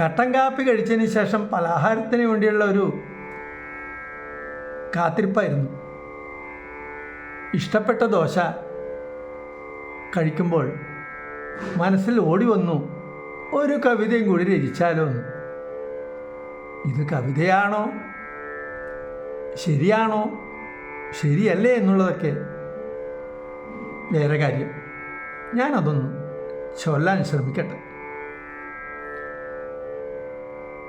കട്ടൻ കാപ്പി കഴിച്ചതിന് ശേഷം പലഹാരത്തിന് വേണ്ടിയുള്ള ഒരു കാത്തിരിപ്പായിരുന്നു. ഇഷ്ടപ്പെട്ട ദോശ കഴിക്കുമ്പോൾ മനസ്സിൽ ഓടി വന്നു ഒരു കവിതയും കൂടി രചിച്ചാലോ എന്ന്. ഇത് കവിതയാണോ? ശരിയാണോ? ശരിയല്ലേ? എന്നുള്ളതൊക്കെ വേറെ കാര്യം. ഞാനതൊന്ന് ചൊല്ലാൻ ശ്രമിക്കട്ടെ.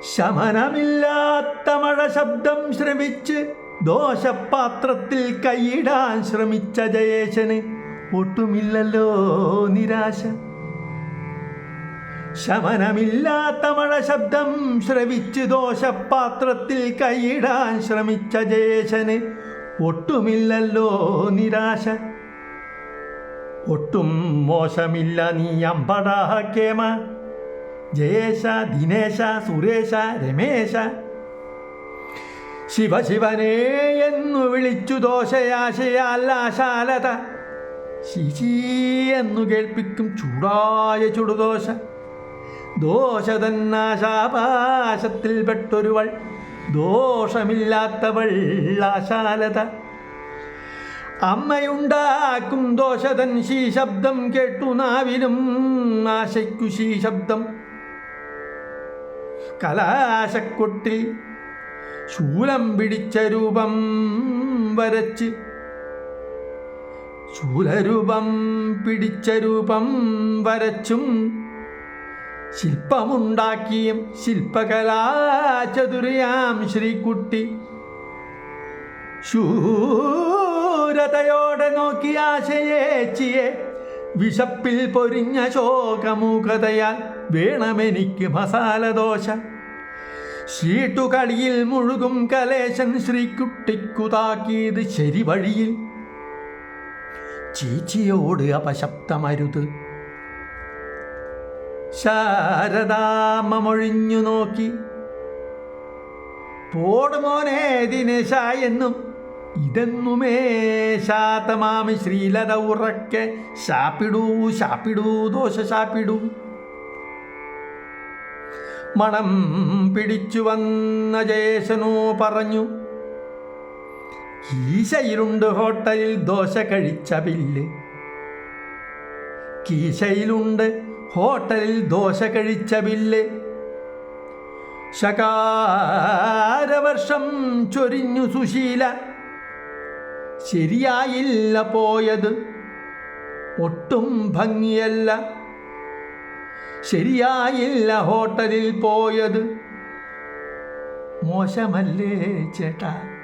ശമനമില്ലാത്ത മഴ ശബ്ദം ശ്രമിച്ച് ദോഷപാത്രത്തിൽ കൈയിടാൻ ശ്രമിച്ച ജയേശന് ഒട്ടുമില്ലല്ലോ നിരാശ. ശമനമില്ലാത്ത മഴ ശബ്ദം ശ്രവിച്ച് ദോഷപാത്രത്തിൽ കൈയിടാൻ ശ്രമിച്ച ജയേശന് ഒട്ടുമില്ലല്ലോ നിരാശ. ഒട്ടും മോശമില്ല നീ അമ്പടാ കേമ ജയേശ ദിനേശ സുരേശ രമേശ. ശിവശിവനേ എന്നു വിളിച്ചു ദോശയാശയാലാശാലത ശിശി എന്നു കേൾപ്പിക്കും ചൂടായ ചുടുദോശ. ദോശ തന്നാശാപാശത്തിൽ പെട്ടൊരുവൾ. ദോഷമില്ലാത്തവൾ ആശാലത. അമ്മയുണ്ടാക്കും ദോഷതൻ ശീശബ്ദം കേട്ടു നാവിനും ആശയ്ക്കു ശീ ശബ്ദം കലാശക്കൊട്ടിൽ ശൂലം പിടിച്ച രൂപം വരച്ച് ശൂലരൂപം പിടിച്ച രൂപം വരച്ചും ശില്പമുണ്ടാക്കിയും ശില്പകലാചതുരയാം ശ്രീകുട്ടി. ശൂരതയോടെ നോക്കി ആശയേച്ചിയെ വിശപ്പിൽ പൊരിഞ്ഞ ശോകമുഖതയാൽ വേണമെനിക്ക് മസാലദോശ. ഷീട്ടുകളിയിൽ മുഴുകും കലേശൻ ശ്രീകുട്ടിക്കുതാക്കിയത് ശരി വഴിയിൽ ചീച്ചിയോട് അപശബ്ദമരുത്. ശാരദാമൊഴിഞ്ഞു നോക്കി. പോടുമോനെ ദിനേശ എന്നും ഇതെന്നുമേ ശാതമാമി ശ്രീലത ഉറക്കെ. ശാപ്പിടൂ ശാപ്പിടൂ ദോശ ശാപ്പിടൂ. മണം പിടിച്ചു വന്ന ജയേശനോ പറഞ്ഞു കീശയിലുണ്ട് ഹോട്ടലിൽ ദോശ കഴിച്ച ബില്ല്. കീശയിലുണ്ട് ഹോട്ടലിൽ ദോശ കഴിച്ച ബില്ല്. ശകാരവർഷം ചൊരിഞ്ഞു സുശീല. ശരിയായില്ല പോയത്. ഒട്ടും ഭംഗിയല്ല. ശരിയായില്ല ഹോട്ടലിൽ പോയത്. മോശമല്ലേ ചേട്ടാ?